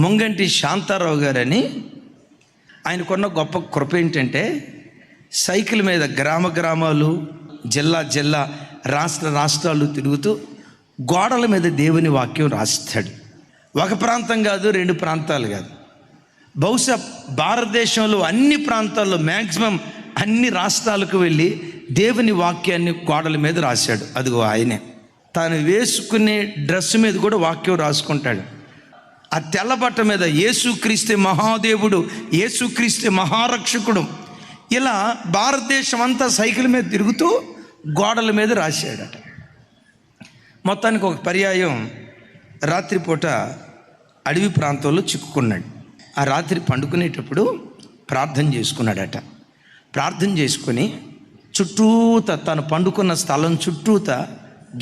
ముంగంటి శాంతారావు గారని ఆయనకున్న గొప్ప కృప ఏంటంటే సైకిల్ మీద గ్రామ గ్రామాలు జిల్లా జిల్లా రాష్ట్ర రాష్ట్రాలు తిరుగుతూ గోడల మీద దేవుని వాక్యం రాస్తాడు. ఒక ప్రాంతం కాదు రెండు ప్రాంతాలు కాదు. బహుశా భారతదేశంలో అన్ని ప్రాంతాల్లో మ్యాక్సిమం అన్ని రాష్ట్రాలకు వెళ్ళి దేవుని వాక్యాన్ని గోడల మీద రాశాడు. అదిగో ఆయనే. తాను వేసుకునే డ్రెస్ మీద కూడా వాక్యం రాసుకుంటాడు. ఆ తెల్ల బట్ట మీద యేసుక్రీస్తే మహాదేవుడు యేసుక్రీస్తే మహారక్షకుడు ఇలా భారతదేశం అంతా సైకిల్ మీద తిరుగుతూ గోడల మీద రాశాడట. మొత్తానికి ఒక పర్యాయం రాత్రిపూట అడవి ప్రాంతంలో చిక్కుకున్నాడు. ఆ రాత్రి పండుకునేటప్పుడు ప్రార్థన చేసుకున్నాడట. ప్రార్థన చేసుకొని చుట్టూత తను పండుకున్న స్థలం చుట్టూత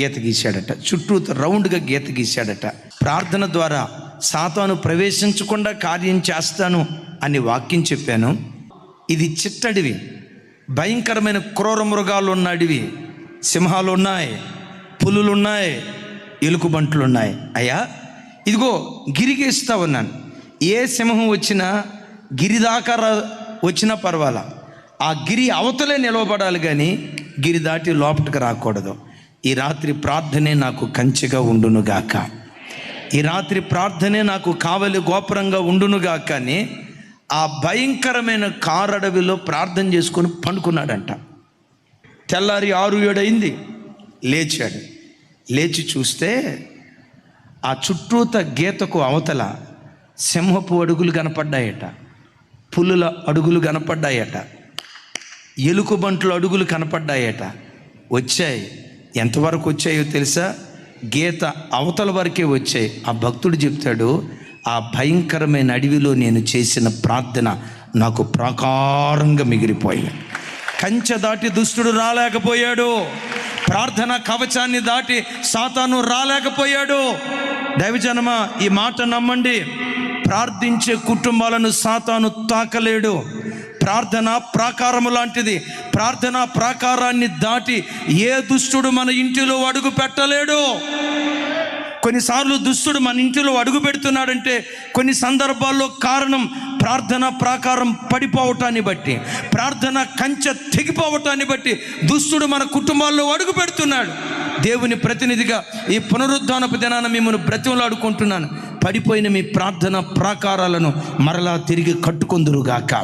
గీత గీశాడట. చుట్టూత రౌండ్గా గీత గీశాడట. ప్రార్థన ద్వారా సాతాను ప్రవేశించకుండా కార్యం చేస్తాను అని వాక్యం చెప్పాను. ఇది చిట్టడివి భయంకరమైన క్రూర మృగాలు ఉన్న అడివి సింహాలు ఉన్నాయి పులులు ఉన్నాయి ఉన్నాయి అయ్యా ఇదిగో గిరిగేస్తా ఉన్నాను. ఏ సింహం వచ్చినా గిరిదాకా వచ్చినా పర్వాలా. ఆ గిరి అవతలే నిలవబడాలి కానీ గిరి దాటి లోపలికి రాకూడదు. ఈ రాత్రి ప్రార్థనే నాకు కంచెగా ఉండునుగాక. ఈ రాత్రి ప్రార్థనే నాకు కావలి గోపురంగా ఉండునుగా కానీ ఆ భయంకరమైన కారడవిలో ప్రార్థన చేసుకొని పండుకున్నాడంట. తెల్లారి ఆరు ఏడైంది లేచాడు. లేచి చూస్తే ఆ చుట్టూత గీతకు అవతల సింహపు అడుగులు కనపడ్డాయట పులుల అడుగులు కనపడ్డాయట ఎలుకబంట్ల అడుగులు కనపడ్డాయట. వచ్చాయి. ఎంతవరకు వచ్చాయో తెలుసా? గీత అవతల వరకే వచ్చాయి ఆ భక్తుడు చెప్తాడు ఆ భయంకరమైన అడవిలో నేను చేసిన ప్రార్థన నాకు ప్రాకారంగా మిగిలిపోయింది. కంచె దాటి దుష్టుడు రాలేకపోయాడు. ప్రార్థన కవచాన్ని దాటి సాతాను రాలేకపోయాడు. దైవజనమా ఈ మాట నమ్మండి. ప్రార్థించే కుటుంబాలను సాతాను తాకలేడు. ప్రార్థన ప్రాకారము లాంటిది. ప్రార్థన ప్రాకారాన్ని దాటి ఏ దుష్టుడు మన ఇంటిలో అడుగు పెట్టలేడు. కొన్నిసార్లు దుస్తుడు మన ఇంటిలో అడుగు పెడుతున్నాడంటే కొన్ని సందర్భాల్లో కారణం ప్రార్థన ప్రాకారం పడిపోవటాన్ని బట్టి ప్రార్థన కంచె తెగిపోవటాన్ని బట్టి దుస్తుడు మన కుటుంబాల్లో అడుగు పెడుతున్నాడు. దేవుని ప్రతినిధిగా ఈ పునరుద్ధానపు దినాన మిమ్మల్ని బ్రతిమలాడుకుంటున్నాను. పడిపోయిన మీ ప్రార్థన ప్రాకారాలను మరలా తిరిగి కట్టుకుందురుగాక.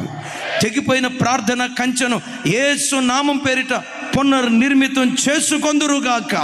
తెగిపోయిన ప్రార్థన కంచెను ఏసు నామం పేరిట పునర్నిర్మితం చేసుకొందురుగాక.